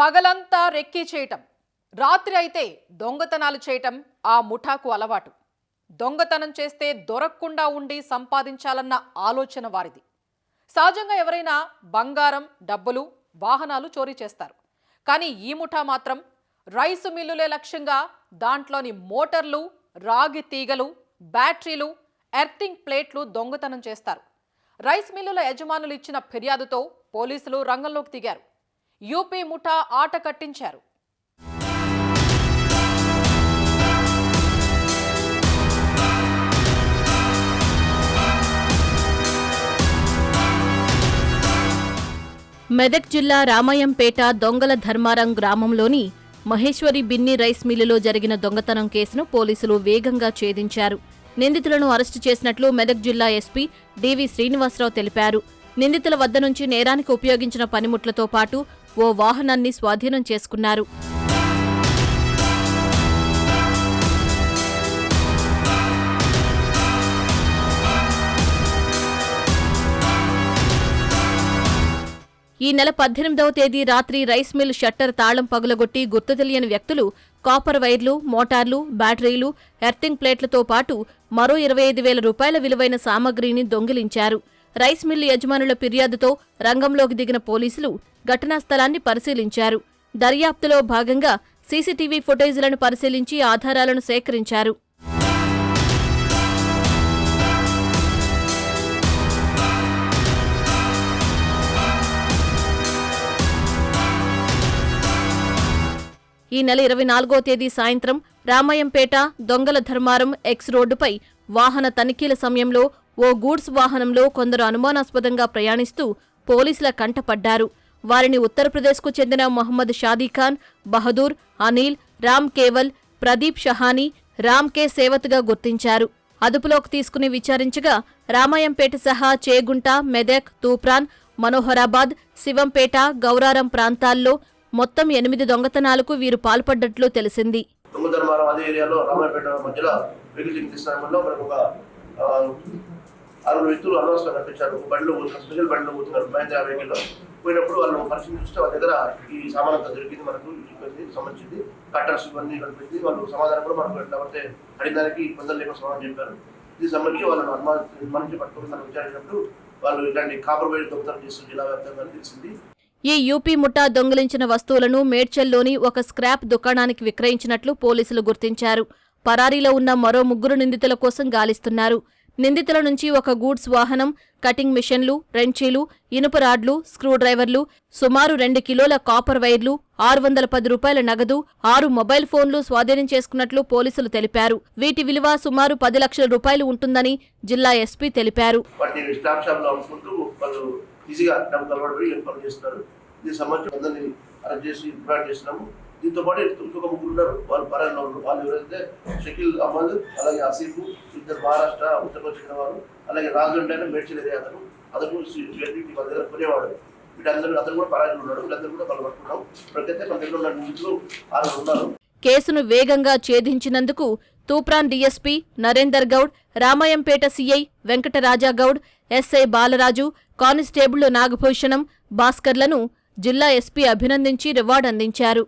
పగలంతా రెక్కీ చేయటం రాత్రి అయితే దొంగతనాలు చేయటం ఆ ముఠాకు అలవాటు. దొంగతనం చేస్తే దొరక్కుండా ఉండి సంపాదించాలన్న ఆలోచన వారిది. సహజంగా ఎవరైనా బంగారం డబ్బులు వాహనాలు చోరీ చేస్తారు. కానీ ఈ ముఠా మాత్రం రైసు మిల్లులే లక్ష్యంగా దాంట్లోని మోటార్లు రాగి తీగలు బ్యాటరీలు ఎర్తింగ్ ప్లేట్లు దొంగతనం చేస్తారు. రైస్ మిల్లుల యజమానులు ఇచ్చిన ఫిర్యాదుతో పోలీసులు రంగంలోకి దిగారు. యూపీ ముఠా ఆట కట్టించారు. మెదక్ జిల్లా రామాయంపేట దొంగల ధర్మారం గ్రామంలోని మహేశ్వరి బిన్ని రైస్ మిల్లులో జరిగిన దొంగతనం కేసును పోలీసులు వేగంగా ఛేదించారు. నిందితులను అరెస్టు చేసినట్లు మెదక్ జిల్లా ఎస్పీ డివి శ్రీనివాసరావు తెలిపారు. నిందితుల వద్ద నుంచి నేరానికి ఉపయోగించిన పనిముట్లతో పాటు ఓ వాహనాన్ని స్వాధీనం చేసుకున్నారు. ఈ నెల పద్దెనిమిదవ తేదీ రాత్రి రైస్ మిల్ షట్టర్ తాళం పగులగొట్టి గుర్తు తెలియని వ్యక్తులు కాపర్ వైర్లు మోటార్లు బ్యాటరీలు ఎర్తింగ్ ప్లేట్లతో పాటు మరో ఇరవై ఐదు వేల రూపాయల విలువైన సామగ్రిని దొంగిలించారు. రైస్ మిల్లు యజమానుల ఫిర్యాదుతో రంగంలోకి దిగిన పోలీసులు ఘటనా స్థలాన్ని పరిశీలించారు. దర్యాప్తులో భాగంగా సీసీటీవీ ఫుటేజీలను పరిశీలించి ఆధారాలను సేకరించారు. ఈ నెల ఇరవై నాలుగో తేదీ సాయంత్రం రామాయంపేట దొంగల ధర్మారం ఎక్స్ రోడ్డుపై వాహన తనిఖీల సమయంలో ఓ గూడ్స్ వాహనంలో కొందరు అనుమానాస్పదంగా ప్రయాణిస్తూ పోలీసుల కంటపడ్డారు. వారిని ఉత్తరప్రదేశ్కు చెందిన మొహమ్మద్ షాదీఖాన్ బహదూర్ అనిల్ రామ్ కేవల్ ప్రదీప్ షహానీ రామ్ కే సేవత్గా గుర్తించారు. అదుపులోకి తీసుకుని విచారించగా రామాయంపేట సహా చేగుంట మెదక్ తూప్రాన్ మనోహరాబాద్ శివంపేట గౌరారం ప్రాంతాల్లో మొత్తం ఎనిమిది దొంగతనాలకు వీరు పాల్పడ్డట్లు తెలిసింది. అదే ఏరియాలో రామాయపేట మధ్యలో వెహికల్ మనకు ఒక ఆరుగురు వ్యక్తులు అనవసరం కనిపించారు బండ్లు పోతున్నారు. స్పెషల్ బండ్లు పోతున్నారు. మహేంద్ర వెహికల్లో పోయినప్పుడు వాళ్ళు పరిస్థితి చూస్తే వాళ్ళ దగ్గర ఈ సామాన్ అంతా దొరికింది మనకు ఇబ్బంది సంబంధించింది. కట్టర్స్ ఇవన్నీ కనిపించింది వాళ్ళు సమాధానం కూడా మనకు ఎట్లా పడితే అడిగిన దానికి ఇబ్బందులు లేకుండా సమాధానం చెప్పారు. దీనికి సంబంధించి వాళ్ళని అనుమానం అనుమానించి పట్టుకుని మనం విచారించినప్పుడు వాళ్ళు ఇలాంటి కాపర్ వైర్ దొంగతనం చేస్తున్న జిల్లా వ్యాప్తంగా తెలిసింది. ఈ యూపీ ముఠా దొంగిలించిన వస్తువులను మేడ్చల్లోని ఒక స్క్రాప్ దుకాణానికి విక్రయించినట్లు పోలీసులు గుర్తించారు. పరారీలో ఉన్న మరో ముగ్గురు నిందితుల కోసం గాలిస్తున్నారు. నిందితుల నుంచి ఒక గూడ్స్ వాహనం కటింగ్ మిషన్లు రెంచీలు ఇనుప రాడ్లు స్క్రూ డ్రైవర్లు సుమారు రెండు కిలోల కాపర్ వైర్లు ఆరు వందల పది రూపాయల నగదు ఆరు మొబైల్ ఫోన్లు స్వాధీనం చేసుకున్నట్లు పోలీసులు తెలిపారు. వీటి విలువ సుమారు పది లక్షల రూపాయలు ఉంటుందని జిల్లా ఎస్పీ తెలిపారు. ఈజీగా డబ్బు చేస్తున్నారు. అందరినీ అరెస్ట్ చేసి చేస్తున్నాము. దీంతో పాటు ఇంకొక ముగ్గురు ఉన్నారు. వాళ్ళు పరాయిలో ఉన్నారు. వాళ్ళు ఎవరైతే షకీల్ అహ్మద్ అలాగే అసీఫ్ ఇద్దరు మహారాష్ట్ర ఉత్తరప్రదేశ్ చెందిన వారు అలాగే రాజుండే మేడ్చల్ ఏరియా అతను. అతను వీటి మన దగ్గర కొనేవాడు. వీటందరూ అతను కూడా పరాయిలో ఉన్నాడు. వీళ్ళందరూ కూడా మనం పట్టుకున్నాం. ఇప్పటికైతే మన దగ్గర ఉన్న నిధులు ఆరు ఉన్నారు. కేసును వేగంగా ఛేదించినందుకు Toopran DSP Narender Goud Ramayampet CI Venkatarajagoud SI Balaraju కానిస్టేబుళ్ళు Nagabhushanam భాస్కర్లను జిల్లా ఎస్పీ అభినందించి రివార్డు అందించారు.